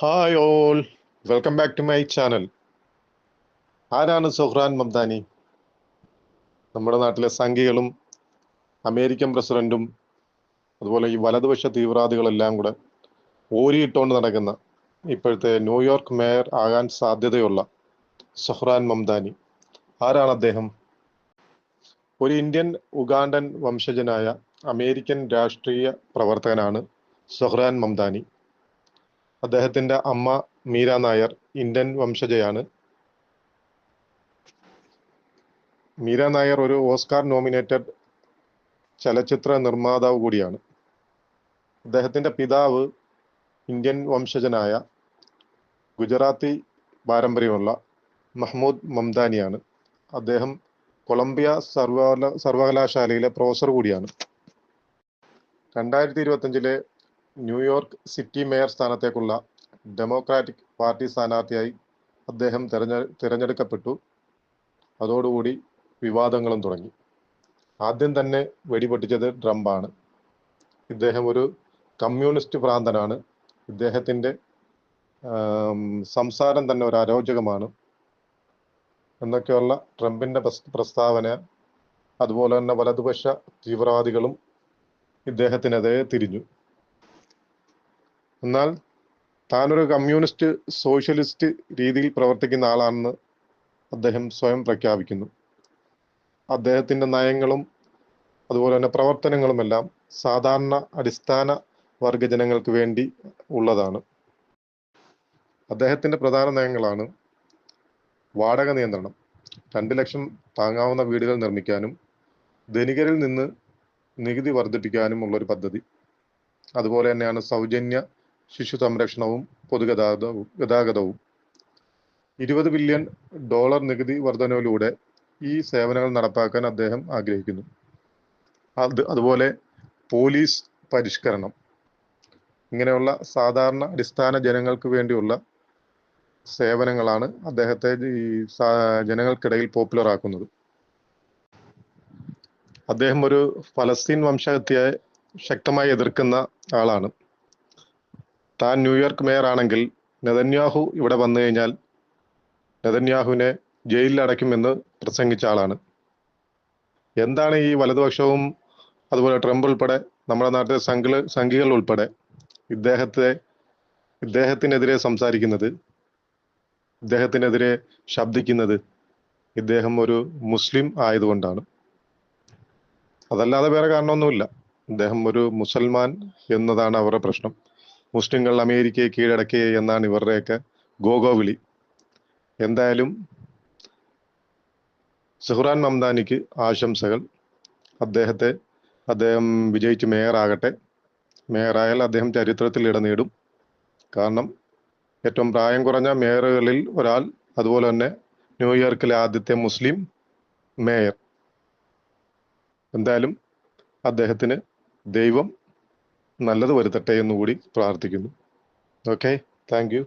Hi all welcome back to my channel ആരാണ് സുഹ്റാൻ മംദാനി? നമ്മുടെ നാട്ടിലെ സംഘികളും അമേരിക്കൻ പ്രസിഡന്റും അതുപോലെ ഈ വലതുപക്ഷ തീവ്രവാദികളെല്ലാം കൂടെ ഓരിയിട്ടുകൊണ്ട് നടക്കുന്ന ഇപ്പോഴത്തെ ന്യൂയോർക്ക് മേയർ ആകാൻ സാധ്യതയുള്ള സുഹ്റാൻ മംദാനി. ആരാണ് അദ്ദേഹം? ഒരു ഇന്ത്യൻ ഉഗാണ്ടൻ വംശജനായ അമേരിക്കൻ രാഷ്ട്രീയ പ്രവർത്തകനാണ് സുഹ്റാൻ മംദാനി. അദ്ദേഹത്തിന്റെ അമ്മ മീര നായർ ഇന്ത്യൻ വംശജയാണ്. മീര നായർ ഒരു ഓസ്കാർ നോമിനേറ്റഡ് ചലച്ചിത്ര നിർമ്മാതാവ് കൂടിയാണ്. അദ്ദേഹത്തിന്റെ പിതാവ് ഇന്ത്യൻ വംശജനായ ഗുജറാത്തി പാരമ്പര്യമുള്ള മഹ്മൂദ് മംദാനിയാണ്. അദ്ദേഹം കൊളംബിയ സർവകല സർവകലാശാലയിലെ പ്രൊഫസർ കൂടിയാണ്. രണ്ടായിരത്തി ഇരുപത്തഞ്ചിലെ ന്യൂയോർക്ക് സിറ്റി മേയർ സ്ഥാനത്തേക്കുള്ള ഡെമോക്രാറ്റിക് പാർട്ടി സ്ഥാനാർത്ഥിയായി അദ്ദേഹം തിരഞ്ഞ തിരഞ്ഞെടുക്കപ്പെട്ടു. അതോടുകൂടി വിവാദങ്ങളും തുടങ്ങി. ആദ്യം തന്നെ വെടിപൊട്ടിച്ചത് ട്രംപാണ്. ഇദ്ദേഹം ഒരു കമ്മ്യൂണിസ്റ്റ് പ്രാന്തനാണ് ഇദ്ദേഹത്തിന്റെ സംസാരം തന്നെ ഒരു അരോചകമാണ്. എന്നൊക്കെയുള്ള ട്രംപിന്റെ പ്രസ്താവന അതുപോലെ തന്നെ വലതുപക്ഷ തീവ്രവാദികളും ഇദ്ദേഹത്തിനെതിരെ തിരിഞ്ഞു. എന്നാൽ താനൊരു കമ്മ്യൂണിസ്റ്റ് സോഷ്യലിസ്റ്റ് രീതിയിൽ പ്രവർത്തിക്കുന്ന ആളാണെന്ന് അദ്ദേഹം സ്വയം പ്രഖ്യാപിക്കുന്നു. അദ്ദേഹത്തിന്റെ നയങ്ങളും അതുപോലെ തന്നെ പ്രവർത്തനങ്ങളുമെല്ലാം സാധാരണ അടിസ്ഥാന വർഗജനങ്ങൾക്ക് വേണ്ടി ഉള്ളതാണ്. അദ്ദേഹത്തിന്റെ പ്രധാന നയങ്ങളാണ് വാടക നിയന്ത്രണം. രണ്ട് ലക്ഷം താങ്ങാവുന്ന വീടുകൾ നിർമ്മിക്കാനും ധനികരിൽ നിന്ന് നികുതി വർദ്ധിപ്പിക്കാനും ഉള്ളൊരു പദ്ധതി. അതുപോലെ തന്നെയാണ് സൗജന്യ ശിശു സംരക്ഷണവും പൊതുഗതാഗതവും ഗതാഗതവും. ഇരുപത് ബില്യൺ ഡോളർ നികുതി വർധനവിലൂടെ ഈ സേവനങ്ങൾ നടപ്പാക്കാൻ അദ്ദേഹം ആഗ്രഹിക്കുന്നു. അത് അതുപോലെ പോലീസ് പരിഷ്കരണം. ഇങ്ങനെയുള്ള സാധാരണ അടിസ്ഥാന ജനങ്ങൾക്ക് വേണ്ടിയുള്ള സേവനങ്ങളാണ് അദ്ദേഹത്തെ ഈ ജനങ്ങൾക്കിടയിൽ പോപ്പുലർ ആക്കുന്നത് അദ്ദേഹം ഒരു ഫലസ്തീൻ വംശഹത്യയെ ശക്തമായി എതിർക്കുന്ന ആളാണ്. താൻ ന്യൂയോർക്ക് മേയർ ആണെങ്കിൽ നെതന്യാഹു ഇവിടെ വന്നു കഴിഞ്ഞാൽ നെതന്യാഹുവിനെ ജയിലിൽ അടയ്ക്കുമെന്ന് പ്രസംഗിച്ച ആളാണ്. എന്താണ് ഈ വലതുപക്ഷവും അതുപോലെ ട്രംപ് ഉൾപ്പെടെ നമ്മുടെ നാട്ടിലെ സംഘികൾ സംഘികൾ ഉൾപ്പെടെ ഇദ്ദേഹത്തെ ഇദ്ദേഹത്തിനെതിരെ സംസാരിക്കുന്നത് ഇദ്ദേഹത്തിനെതിരെ ശബ്ദിക്കുന്നത് ഇദ്ദേഹം ഒരു മുസ്ലിം ആയതുകൊണ്ടാണ്. അതല്ലാതെ വേറെ കാരണമൊന്നുമില്ല. ഇദ്ദേഹം ഒരു മുസൽമാൻ എന്നതാണ് അവരുടെ പ്രശ്നം. മുസ്ലിങ്ങൾ അമേരിക്കയെ കീഴടക്കുക എന്നാണ് ഇവരുടെയൊക്കെ ഗോഗോ വിളി എന്തായാലും സുഹ്റാൻ മംദാനിക്ക് ആശംസകൾ. അദ്ദേഹത്തെ അദ്ദേഹം വിജയിച്ച് മേയറാകട്ടെ. മേയറായാൽ അദ്ദേഹം ചരിത്രത്തിൽ ഇടനേടും കാരണം ഏറ്റവും പ്രായം കുറഞ്ഞ മേയറുകളിൽ ഒരാൾ അതുപോലെ തന്നെ ന്യൂയോർക്കിലെ ആദ്യത്തെ മുസ്ലിം മേയർ. എന്തായാലും അദ്ദേഹത്തിന് ദൈവം നല്ലത് വരുത്തട്ടെ എന്നുകൂടി പ്രാർത്ഥിക്കുന്നു. Okay thank